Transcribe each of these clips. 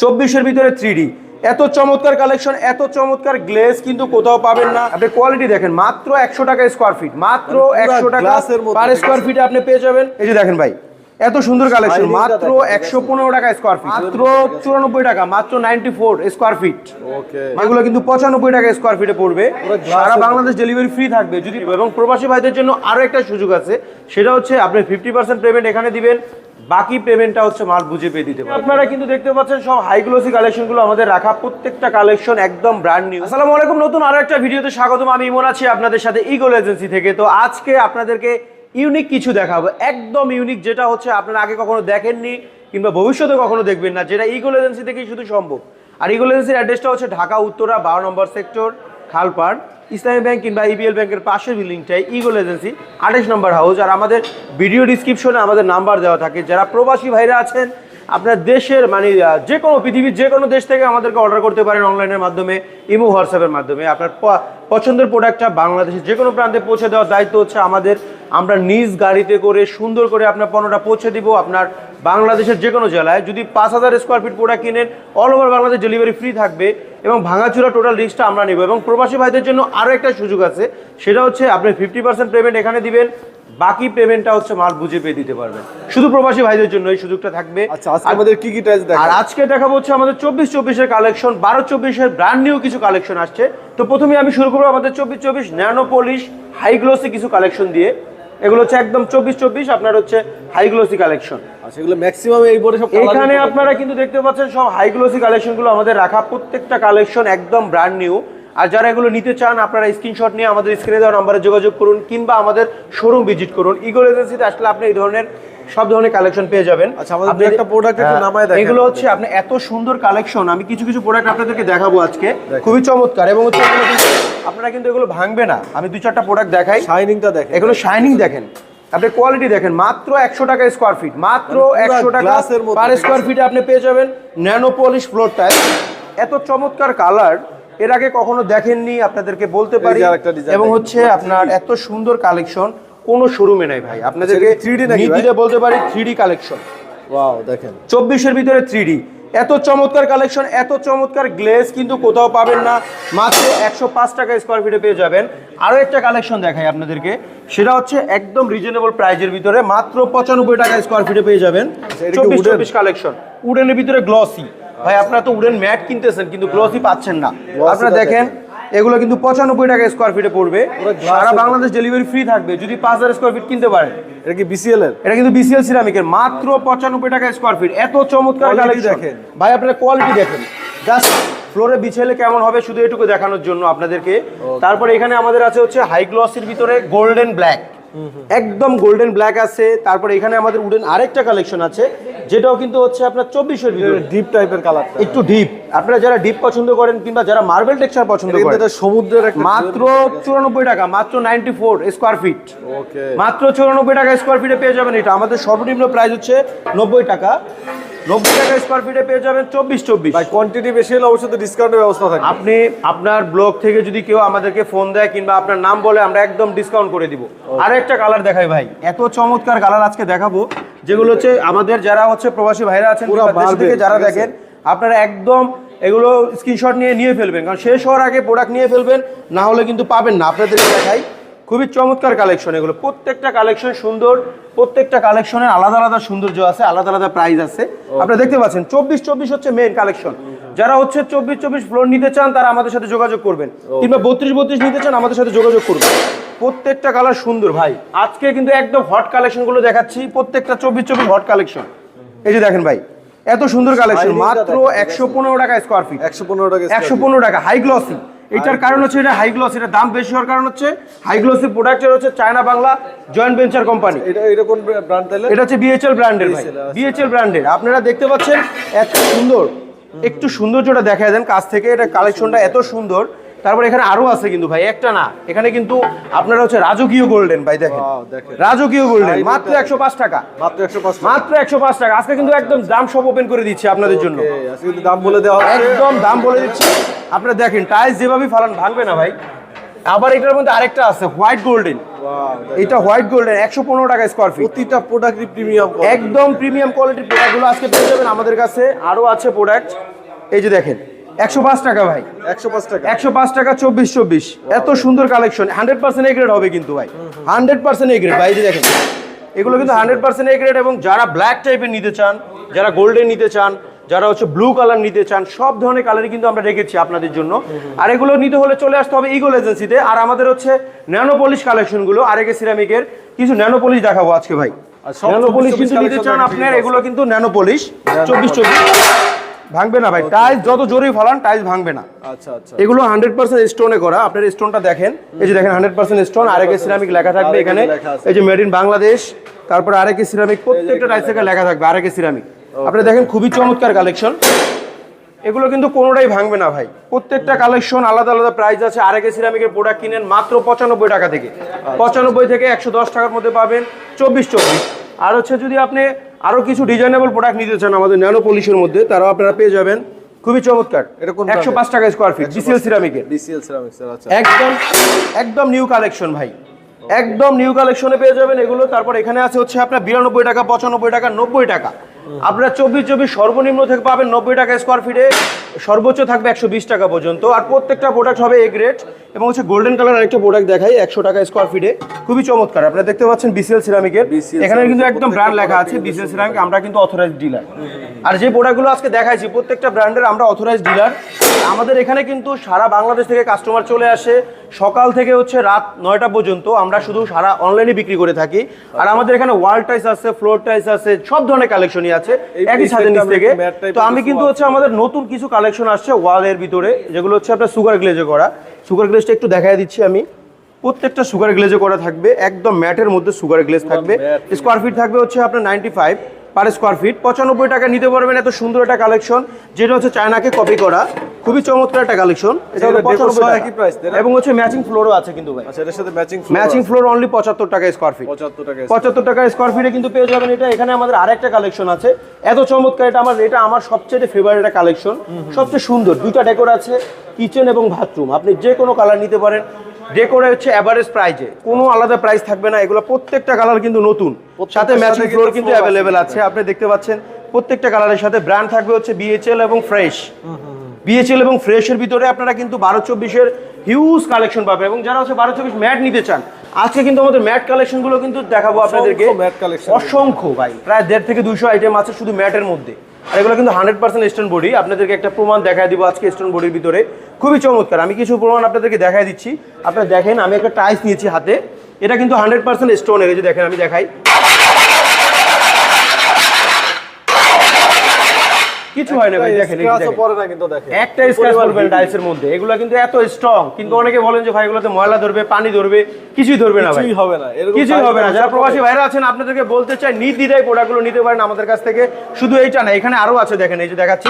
চব্বিশের ভিতরে থ্রি এত চমৎকার কালেকশন এত চমৎকার গ্লেজ কিন্তু কোথাও পাবেন না। আপনি কোয়ালিটি দেখেন মাত্র একশো টাকা স্কোয়ার ফিট মাত্র মানে একশো টাকা পার স্কোয়ার ফিটে আপনি পেয়ে যাবেন। এই যে দেখেন ভাই এত সুন্দর কালেকশন মাত্র একশো পনেরো টাকা স্কোয়ার ফিট মাত্র চুরানব্বই টাকা। মাত্র নাইনটি ফোর স্কোয়ার ফিট এগুলো কিন্তু পঁচানব্বই টাকা স্কোয়ার ফিটে পড়বে। সারা বাংলাদেশ ডেলিভারি ফ্রি থাকবে। যদি এবং প্রবাসী ভাইদের জন্য আরও একটা সুযোগ আছে সেটা হচ্ছে আপনি ফিফটি পার্সেন্ট পেমেন্ট এখানে দিবেন। বাকি পেমেন্টটা হচ্ছে মাল বুঝে পেয়ে দিতে আপনারা কিন্তু দেখতে পাচ্ছেন সব হাই গ্লোসি কালেকশনগুলো আমাদের রাখা প্রত্যেকটা কালেকশন একদম ব্র্যান্ড নিউ আসসালামু আলাইকুম নতুন আরও একটা ভিডিওতে স্বাগতম। আমি ইমন আছি আপনাদের সাথে ইগল এজেন্সি থেকে। তো আজকে আপনাদেরকে ইউনিক কিছু দেখাবো। একদম ইউনিক যেটা হচ্ছে আপনারা আগে কখনো দেখেননি কিংবা ভবিষ্যতে কখনো দেখবেন না যেটা ইগল এজেন্সি থেকেই শুধু সম্ভব। আর ইগল এজেন্সির অ্যাড্রেসটা হচ্ছে ঢাকা উত্তরা বারো নম্বর সেক্টর খালপাড়, ইসলামী ব্যাংক কিংবা ইবিএল ব্যাংকের পাশের বিল্ডিংটাই ইগল এজেন্সি আঠাশ নম্বর হাউস আর আমাদের ভিডিও ডিসক্রিপশনে আমাদের নাম্বার দেওয়া থাকে। যারা প্রবাসী ভাইরা আছেন, আপনার দেশের মানে যে কোনো পৃথিবীর যে কোনো দেশ থেকে আমাদেরকে অর্ডার করতে পারেন অনলাইনের মাধ্যমে, ইমো হোয়াটসঅ্যাপের মাধ্যমে। আপনার পছন্দের প্রোডাক্টটা বাংলাদেশের যে কোনো প্রান্তে পৌঁছে দেওয়ার দায়িত্ব হচ্ছে আমাদের আমরা নিজ গাড়িতে করে সুন্দর করে আপনার পণ্যটা পৌঁছে দিব আপনার বাংলাদেশের যে কোনো জেলায়। যদি পাঁচ হাজার স্কোয়ার ফিট প্রোডাক্ট কিনেন all over Bangladesh delivery free থাকবে এবং ভাঙাচুরা টোটাল রিস্কটা আমরা নেব। এবং প্রবাসী ভাইদের জন্য আরও একটা সুযোগ আছে সেটা হচ্ছে আপনি ফিফটি পার্সেন্ট পেমেন্ট এখানে দিবেন বাকি পেমেন্টটা হচ্ছে মাল বুঝে পেয়ে দিতে পারবেন। শুধু প্রবাসী ভাইদের জন্য এই সুযোগটা থাকবে। আচ্ছা আমাদের কি কি টাইলস আর আজকে দেখাবো হচ্ছে আমাদের চব্বিশ চব্বিশের কালেকশন বারো চব্বিশের ব্র্যান্ড নিউ কিছু কালেকশন আসছে। তো প্রথমে আমি শুরু করব আমাদের চব্বিশ চব্বিশ ন্যানো পলিশ হাই গ্লোসি কিছু কালেকশন দিয়ে। এগুলো হচ্ছে একদম চব্বিশ চব্বিশ আপনার হচ্ছে হাই গ্লোসি কালেকশন আচ্ছা এগুলো ম্যাক্সিমাম এই বোর্ডে সব এখানে আপনারা কিন্তু দেখতে পাচ্ছেন সব হাইগ্লোসি কালেকশনগুলো আমাদের রাখা। প্রত্যেকটা কালেকশন একদম ব্র্যান্ড নিউ আর যারা এগুলো নিতে চান আপনারা স্ক্রিনশট নিয়ে আমাদের স্ক্রিনে দেওয়া নাম্বারে যোগাযোগ করুন কিংবা আমাদের শোরুম ভিজিট করুন। ইগো এজেন্সিতে আসলে আপনি এই ধরনের সব ধরনের কালেকশন পেয়ে যাবেন। আচ্ছা, আমাদের একটা product একটু হ্যাঁ, নামায় দেখান। এগুলো হচ্ছে আপনি এত সুন্দর কালেকশন আমি কিছু কিছু প্রোডাক্ট আপনাদেরকে দেখাবো আজকে। খুবই চমৎকার এবং হচ্ছে আপনারা কিন্তু এগুলো ভাঙবে না। আমি দুই চারটা প্রোডাক্ট দেখাই। শাইনিংটা দেখেন। এগুলো শাইনিং দেখেন। আপনি কোয়ালিটি দেখেন মাত্র একশো টাকা স্কোয়ার ফিট মাত্র মানে একশো টাকা পার স্কোয়ার ফিটে আপনি পেয়ে যাবেন ন্যানো পলিশ ফ্লোর টাইল এত চমৎকার কালারের আগে কখনো দেখেননি আপনাদেরকে বলতে পারি। এবং হচ্ছে আপনার এত সুন্দর কালেকশন কোনো শোরুমে নাই ভাই। আপনাদেরকে এটা কি 3D নাকি ভাই? নীতিতে বলতে পারি থ্রি কালেকশন ওয়াও দেখেন। চব্বিশের ভিতরে থ্রি এত চমৎকার কালেকশন এত চমৎকার গ্লেজ কিন্তু কোথাও পাবেন না। মাত্র একশো পাঁচ টাকা স্কোয়ার ফিটে পেয়ে যাবেন। আরও একটা কালেকশন দেখাই আপনাদেরকে। সেটা হচ্ছে একদম রিজনেবল প্রাইজের ভিতরে মাত্র পঁচানব্বই টাকা স্কোয়ার ফিটে পেয়ে যাবেন। আচ্ছা, চব্বিশ চব্বিশ কালেকশন উডেনের ভিতরে গ্লসি ভাই আপনারা তো উডেন ম্যাট কিনতেছেন কিন্তু গ্লসি পাচ্ছেন না। আপনারা দেখেন। এগুলো কিন্তু পঁচানব্বই টাকা স্কোয়ার ফিটে পড়বে। সারা বাংলাদেশ ডেলিভারি ফ্রি থাকবে। যদি পাঁচ হাজার স্কোয়ার ফিট কিনতে পারে এটা কি বিসিএল এর? এটা কিন্তু বিসিএল সিরামিকের মাত্র পঁচানব্বই টাকা স্কোয়ার ফিট এত চমৎকার দেখেন। ভাই আপনার কোয়ালিটি দেখেন। জাস্ট ফ্লোরে বিছেলে কেমন হবে শুধু এটুকু দেখানোর জন্য আপনাদেরকে। তারপরে এখানে আমাদের আছে হচ্ছে হাই গ্লসের ভিতরে গোল্ডেন ব্ল্যাক একদম গোল্ডেন ব্ল্যাক আছে তারপরে এখানে আমাদের উডেন আরেকটা কালেকশন আছে যেটাও কিন্তু হচ্ছে আপনার চব্বিশের ভিতরে। ডিপ টাইপের কালার একটু ডিপ আপনারা যারা ডিপ পছন্দ করেন কিংবা যারা মার্বেল টেক্সচার পছন্দ করেন এটা সমুদ্রের মাত্র চুরানব্বই টাকা মাত্র নাইনটি ফোর স্কোয়ার ফিট মাত্র চুরানব্বই টাকা স্কোয়ার ফিটে পেয়ে যাবেন এটা। আমাদের সর্বনিম্ন প্রাইস হচ্ছে নব্বই টাকা। নব্বই টাকা স্কোয়ার ফিটে পেয়ে যাবেন চব্বিশ চব্বিশ। ভাই কোয়ান্টিটি বেশি হলে অবশ্যই তো ডিসকাউন্টের ব্যবস্থা থাকবে আপনি আপনার ব্লগ থেকে যদি কেউ আমাদেরকে ফোন দেয় কিংবা আপনার নাম বলে আমরা একদম ডিসকাউন্ট করে দিব। আর একটা কালার দেখাই ভাই। এত চমৎকার কালার আজকে দেখাবো যেগুলো হচ্ছে আমাদের যারা হচ্ছে প্রবাসী ভাইরা আছেন থেকে যারা দেখেন আপনারা একদম এগুলো স্ক্রিনশট নিয়ে নিয়ে ফেলবেন। কারণ শেষ হওয়ার আগে প্রোডাক্ট নিয়ে ফেলবেন না হলে কিন্তু পাবেন না। আপনাদেরকে দেখাই খুবই চমৎকার কালেকশন এগুলো প্রত্যেকটা কালেকশন সুন্দর প্রত্যেকটা কালেকশনের আলাদা আলাদা সৌন্দর্য আছে আলাদা আলাদা প্রাইস আছে। আপনারা দেখতে পাচ্ছেন চব্বিশ চব্বিশ হচ্ছে মেইন কালেকশন যারা হচ্ছে চব্বিশ চব্বিশ ফ্লোর নিতে চান তারা আমাদের সাথে যোগাযোগ করবেন। কিংবা বত্রিশ বত্রিশ নিতে চান আমাদের সাথে যোগাযোগ করবেন। প্রত্যেকটা কালার সুন্দর ভাই। আজকে কিন্তু একদম হট কালেকশনগুলো দেখাচ্ছি প্রত্যেকটা চব্বিশ চব্বিশ হট কালেকশন এই যে দেখেন ভাই এত সুন্দর কালেকশন মাত্র একশো পনেরো টাকা স্কোয়ার ফিট একশো পনেরো টাকা একশো পনেরো টাকা হাই গ্লসি এটার কারণ হচ্ছে এটা হাই গ্লস এটা দাম বেশি হওয়ার কারণ হচ্ছে হাই প্রোডাক্ট প্রোডাক্টের হচ্ছে China Bangla joint venture company এটা এটা কোন ব্র্যান্ড তাহলে? এটা হচ্ছে বিএচএল ব্র্যান্ডের ভাই। BHL, আচ্ছা। বিএচএল ব্র্যান্ডের আপনারা দেখতে পাচ্ছেন এত সুন্দর একটু সৌন্দর্যটা দেখা দেন কাছ থেকে। এটা কালেকশনটা এত সুন্দর। তারপর এখানে আরও আছে কিন্তু ভাই একটা না। এখানে কিন্তু আপনারা হচ্ছে রাজকীয় গোল্ডেন ভাই দেখেন। রাজকীয় গোল্ডেন মাত্র একশো পাঁচ টাকা। মাত্র একশো পাঁচ মাত্র একশো পাঁচ টাকা। আজকে কিন্তু একদম দাম সব ওপেন করে দিচ্ছি আপনাদের জন্য। দাম বলে দেওয়া একদম দাম বলে দিচ্ছি। আপনারা দেখেন টাইলস যেভাবে ফালান ভাঙবে না ভাই। আবার এটার মধ্যে আরেকটা আছে হোয়াইট গোল্ডেন এটা হোয়াইট গোল্ডেন একশো পনেরো টাকা স্কোয়ার ফিট প্রতিটা প্রোডাক্টই প্রিমিয়াম একদম প্রিমিয়াম কোয়ালিটির প্রোডাক্টগুলো আজকে পেয়ে যাবেন আমাদের কাছে। আরও আছে প্রোডাক্ট এই যে দেখেন একশো পাঁচ টাকা ভাই। একশো পাঁচ টাকা। একশো পাঁচ টাকা চব্বিশ চব্বিশ। এত সুন্দর কালেকশন। হান্ড্রেড পার্সেন্ট হবে কিন্তু ভাই। হান্ড্রেড পার্সেন্ট ভাই দেখেন এগুলো কিন্তু হান্ড্রেড পার্সেন্ট এবং যারা ব্ল্যাক টাইপের নিতে চান যারা গোল্ডেন নিতে চান যারা হচ্ছে ব্লু কালার নিতে চান সব ধরনের কালারই কিন্তু আমরা রেখেছি আপনাদের জন্য। আর এগুলো নিতে হলে চলে আসতে হবে ইগল এজেন্সিতে আর আমাদের হচ্ছে ন্যানো পলিশ কালেকশনগুলো আরেকে সিরামিকের কিছু ন্যানো পলিশ দেখাবো আজকে ভাই। আর সব ন্যানো পলিশ 24 কিন্তু নিতে চান আপনার এগুলো কিন্তু ন্যানো পলিশ চব্বিশ চব্বিশ। ভাঙবে না ভাই টাইলস যত জোরেই ফলান টাইলস ভাঙবে না। আচ্ছা আচ্ছা। এগুলো হান্ড্রেড পার্সেন্ট স্টোনে করা। আপনার স্টোনটা দেখেন। এই যে দেখেন হান্ড্রেড পার্সেন্ট স্টোন আরেকে সিরামিক লেখা থাকবে এখানে। এই যে মেড ইন বাংলাদেশ তারপর আরেকে সিরামিক প্রত্যেকটা টাইস থেকে লেখা থাকবে আরেকে সিরামিক আপনি দেখেন খুবই চমৎকার কালেকশন এগুলো কিন্তু কোনোটাই ভাঙবে না ভাই। প্রত্যেকটা কালেকশন আলাদা আলাদা প্রাইস আছে। আরেকে সিরামিকের প্রোডাক্ট কিনেন মাত্র পঁচানব্বই টাকা থেকে। পঁচানব্বই থেকে একশো দশ টাকার মধ্যে পাবেন চব্বিশ চব্বিশ। আর হচ্ছে যদি আপনি আরও কিছু ডিজাইনেবল প্রোডাক্ট নিতে চান আমাদের ন্যানো পলিশের মধ্যে তারাও আপনারা পেয়ে যাবেন। খুবই চমৎকার। এটা কোন একশো পাঁচ টাকা স্কোয়ার ফিট বিসিএল সিরামিকের ডিসিএল সিরামিক্স আচ্ছা। একদম একদম নিউ কালেকশন ভাই। একদম নিউ কালেকশনে পেয়ে যাবেন এগুলো। তারপর এখানে আছে হচ্ছে আপনার বিরানব্বই টাকা পঁচানব্বই টাকা নব্বই টাকা। আপনার চব্বিশ চব্বিশ সর্বনিম্ন থেকে পাবেন নব্বই টাকা স্কোয়ার ফিটে সর্বোচ্চ থাকবে একশো বিশ টাকা পর্যন্ত। আর প্রত্যেকটা প্রোডাক্ট হবে এ গ্রেড এবং হচ্ছে গোল্ডেন কালার একটা প্রোডাক্ট দেখাই একশো টাকা স্কোয়ার ফিটে খুবই চমৎকার। আপনারা দেখতে পাচ্ছেন বিসিএল সিরামিকের এখানে কিন্তু একদম ব্র্যান্ড লেখা আছে বিসিএল সিরামিক আমরা কিন্তু অথরাইজ ডিলার আর যে প্রোডাক্টগুলো আজকে দেখাইছি প্রত্যেকটা ব্র্যান্ডের আমরা অথরাইজ ডিলার আমাদের এখানে কিন্তু সারা বাংলাদেশ থেকে কাস্টমার চলে আসে। সকাল থেকে হচ্ছে রাত নয়টা পর্যন্ত আমরা শুধু সারা অনলাইনে বিক্রি করে থাকি। আর আমাদের এখানে ওয়াল টাইস আছে ফ্লোর টাইস আছে সব ধরনের কালেকশনই আছে। একই ছাদের নিচ থেকে। তো আমি কিন্তু হচ্ছে আমাদের নতুন কিছু কালেকশন আসছে ওয়ালের ভিতরে যেগুলো হচ্ছে আপনার সুগার গ্লেজে করা। সুগার গ্লেজটা একটু দেখাই দিচ্ছি আমি। প্রত্যেকটা সুগার গ্লেজে করা থাকবে একদম ম্যাটের মধ্যে সুগার গ্লেজ থাকবে। স্কোয়ার ফিট থাকবে হচ্ছে আপনার ninety five per square feet. পঁচানব্বই টাকা নিতে পারবেন এত সুন্দর একটা কালেকশন যেটা হচ্ছে চায়নাকে কপি করা। খুবই চমৎকার একটা কালেকশন এটা হলো এটা deco 95 সহ টাকা। একই price, এবং হচ্ছে ম্যাচিং ফ্লোরও আছে কিন্তু ভাই। আচ্ছা এটার সাথে ম্যাচিং ম্যাচিং ফ্লোর অনলি পঁচাত্তর টাকা স্কোয়ার ফিট পঁচাত্তর টাকা পঁচাত্তর টাকা স্কোয়ার ফিটে কিন্তু পেয়ে যাবেন এটা। এখানে আমাদের আরেকটা কালেকশন আছে। এত চমৎকার এটা আমার এটা আমার সবচেয়ে ফেভারিট একটা কালেকশন সবচেয়ে সুন্দর। দুইটা ডেকোর আছে কিচেন এবং বাথরুম আপনি যে কোনো কালার নিতে পারেন। ডেকোরে হচ্ছে অ্যাভারেজ প্রাইজে কোনো আলাদা প্রাইস থাকবে না এগুলো প্রত্যেকটা কালার কিন্তু নতুন। সাথে ম্যাচিং ফ্লোর কিন্তু অ্যাভেলেবেল আছে। আপনি দেখতে পাচ্ছেন প্রত্যেকটা কালারের সাথে ব্র্যান্ড থাকবে হচ্ছে বিএচএল এবং ফ্রেশ বিএচএল এবং ফ্রেশের ভিতরে আপনারা কিন্তু বারো চব্বিশের হিউজ কালেকশন পাবেন। এবং যারা হচ্ছে বারো চব্বিশ ম্যাট নিতে চান আজকে কিন্তু আমাদের ম্যাট কালেকশনগুলো কিন্তু দেখাবো আপনাদেরকে। অসংখ্য ভাই। প্রায় দেড় থেকে দুশো আইটেম আছে শুধু ম্যাটের মধ্যে। আর এগুলো কিন্তু হান্ড্রেড পার্সেন্ট স্টোন বডি আপনাদেরকে একটা প্রমাণ দেখায় দিব আজকে স্টোন বডির ভিতরে। খুবই চমৎকার। আমি কিছু প্রমাণ আপনাদেরকে দেখাই দিচ্ছি। আপনারা দেখেন, আমি একটা টাইস নিয়েছি হাতে। এটা কিন্তু হান্ড্রেড পার্সেন্ট স্টোনের এই যে দেখেন, আমি দেখাই। কিছু হয় না ভাই দেখেন না কিন্তু একটা স্ক্র্যাচ করবেন টাইলসের মধ্যে এগুলো কিন্তু এত স্ট্রং কিন্তু অনেকে বলেন যে ভাই এগুলোতে ময়লা ধরবে পানি ধরবে কিছুই ধরবে না ভাই। কিছুই হবে না কিছুই হবে না। যারা প্রবাসী ভাইরা আছেন আপনাদেরকে বলতে চাই নির্দ্বিধায় প্রোডাক্টগুলো নিতে পারেন আমাদের কাছ থেকে। শুধু এইটা না এখানে আরও আছে দেখেন এই যে দেখাচ্ছি।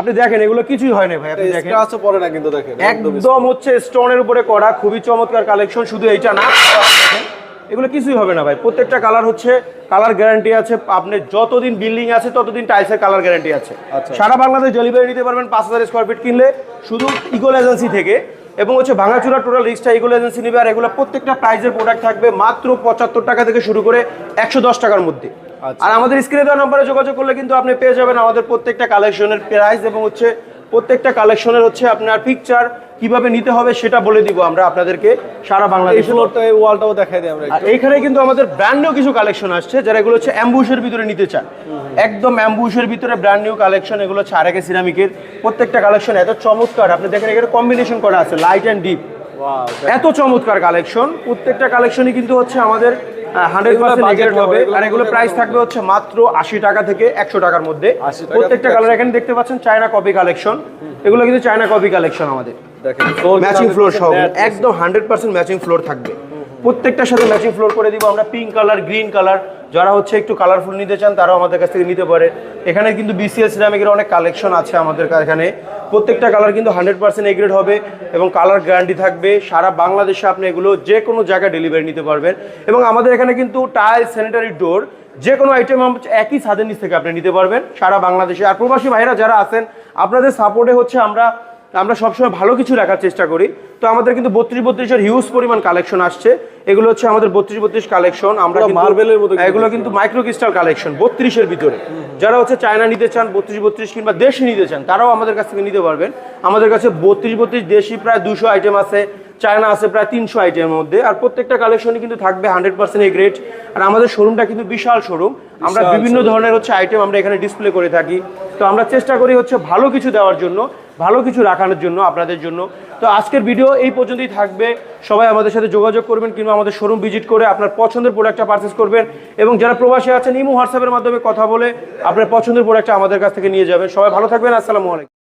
আপনি দেখেন এগুলো কিছুই হয় না ভাই আপনি দেখেন। স্ক্র্যাচও পড়ে না কিন্তু দেখেন একদম একদম হচ্ছে স্টোনের উপরে করা খুবই চমৎকার কালেকশন শুধু এইটা না। দেখেন, এগুলো কিছুই হবে না ভাই প্রত্যেকটা কালার হচ্ছে কালার গ্যারান্টি আছে আপনি যতদিন বিল্ডিং আছে ততদিন টাইলসের কালার গ্যারান্টি আছে আচ্ছা। সারা বাংলাদেশ ডেলিভারি নিতে পারবেন পাঁচ হাজার স্কোয়ার ফিট কিনলে শুধু ইগোল এজেন্সি থেকে এবং হচ্ছে ভাঙাচুরা টোটাল রিক্সটা ইগল এজেন্সি নেবে আর এগুলো প্রত্যেকটা প্রাইজের প্রোডাক্ট থাকবে মাত্র পঁচাত্তর টাকা থেকে শুরু করে একশো দশ টাকার মধ্যে আচ্ছা। আর আমাদের স্ক্রিনে দেওয়া নম্বরে যোগাযোগ করলে কিন্তু আপনি পেয়ে যাবেন আমাদের প্রত্যেকটা কালেকশনের প্রাইস এবং হচ্ছে প্রত্যেকটা কালেকশনের হচ্ছে আপনার পিকচার কীভাবে নিতে হবে সেটা বলে দিব আমরা আপনাদেরকে সারা বাংলাদেশে। এই ওয়ালটাও দেখাই দিই আমরা এইখানে কিন্তু আমাদের ব্র্যান্ড নিউ কিছু কালেকশন আসছে যারা এগুলো হচ্ছে অ্যাম্বুশের ভিতরে নিতে চান। একদম অ্যাম্বুশের ভিতরে ব্র্যান্ড নিউ কালেকশন এগুলো হচ্ছে আরেকে সিরামিকের প্রত্যেকটা কালেকশন এত চমৎকার আপনি দেখেন এখানে কম্বিনেশন করা আছে লাইট অ্যান্ড ডিপ এত চমৎকার কালেকশন প্রত্যেকটা কালেকশনই কিন্তু হচ্ছে আমাদের হান্ড্রেড এগুলো পার্সেন্ট হবে। আর এগুলো এগুলো প্রাইস থাকবে হচ্ছে মাত্র আশি টাকা থেকে একশো টাকার মধ্যে। প্রত্যেকটা কালার এখানে দেখতে পাচ্ছেন চায়না কপি কালেকশন এগুলো কিন্তু চায়না কপি কালেকশন আমাদের। ম্যাচিং ফ্লোর সহ। একদম হান্ড্রেড পার্সেন্ট ম্যাচিং ফ্লোর থাকবে। প্রত্যেকটার সাথে ম্যাচিং ফ্লোর করে দিব। আমরা পিঙ্ক কালার গ্রিন কালার যারা হচ্ছে একটু কালারফুল নিতে চান, তারাও আমাদের কাছ থেকে নিতে পারে। এখানে কিন্তু বিসিএস সিরামিকের অনেক কালেকশন আছে আমাদের এখানে। প্রত্যেকটা কালার কিন্তু হান্ড্রেড পার্সেন্ট এগ্রেড হবে এবং কালার গ্যারান্টি থাকবে। সারা বাংলাদেশে আপনি এগুলো যে কোনো জায়গায় ডেলিভারি নিতে পারবেন। এবং আমাদের এখানে কিন্তু টাইল স্যানিটারি ডোর যে কোনো আইটেম একই ছাদের নিচ থেকে আপনি নিতে পারবেন। সারা বাংলাদেশে। আর প্রবাসী ভাইরা যারা আছেন, আপনাদের সাপোর্টে হচ্ছে আমরা আমরা সবসময় ভালো কিছু রাখার চেষ্টা করি। তো আমাদের কিন্তু বত্রিশ বত্রিশের হিউজ পরিমাণ কালেকশন আসছে। এগুলো হচ্ছে আমাদের বত্রিশ বত্রিশ কালেকশন আমরা মার্বেলের মতো এগুলো কিন্তু মাইক্রো ক্রিস্টাল কালেকশন বত্রিশের ভিতরে। যারা হচ্ছে চায়না নিতে চান বত্রিশ বত্রিশ কিংবা দেশি নিতে চান তারাও আমাদের কাছ থেকে নিতে পারবেন। আমাদের কাছে বত্রিশ বত্রিশ দেশি প্রায় দুশো আইটেম আছে চায়না আছে প্রায় তিনশো আইটেমের মধ্যে। আর প্রত্যেকটা কালেকশনই কিন্তু থাকবে হান্ড্রেড পার্সেন্ট এই গ্রেড আর আমাদের শোরুমটা কিন্তু বিশাল শোরুম আমরা বিভিন্ন ধরনের হচ্ছে আইটেম আমরা এখানে ডিসপ্লে করে থাকি। তো আমরা চেষ্টা করি হচ্ছে ভালো কিছু দেওয়ার জন্য। ভালো কিছু রাখানোর জন্য আপনাদের জন্য। তো আজকের ভিডিও এই পর্যন্তই থাকবে। সবাই আমাদের সাথে যোগাযোগ করবেন কিংবা আমাদের শোরুম ভিজিট করে আপনার পছন্দের প্রোডাক্টটা পারচেস করবেন। এবং যারা প্রবাসী আছেন, ইমো হোয়াটসঅ্যাপের মাধ্যমে কথা বলে আপনার পছন্দের প্রোডাক্টটা আমাদের কাছ থেকে নিয়ে যাবেন। সবাই ভালো থাকবেন, আসসালামু আলাইকুম।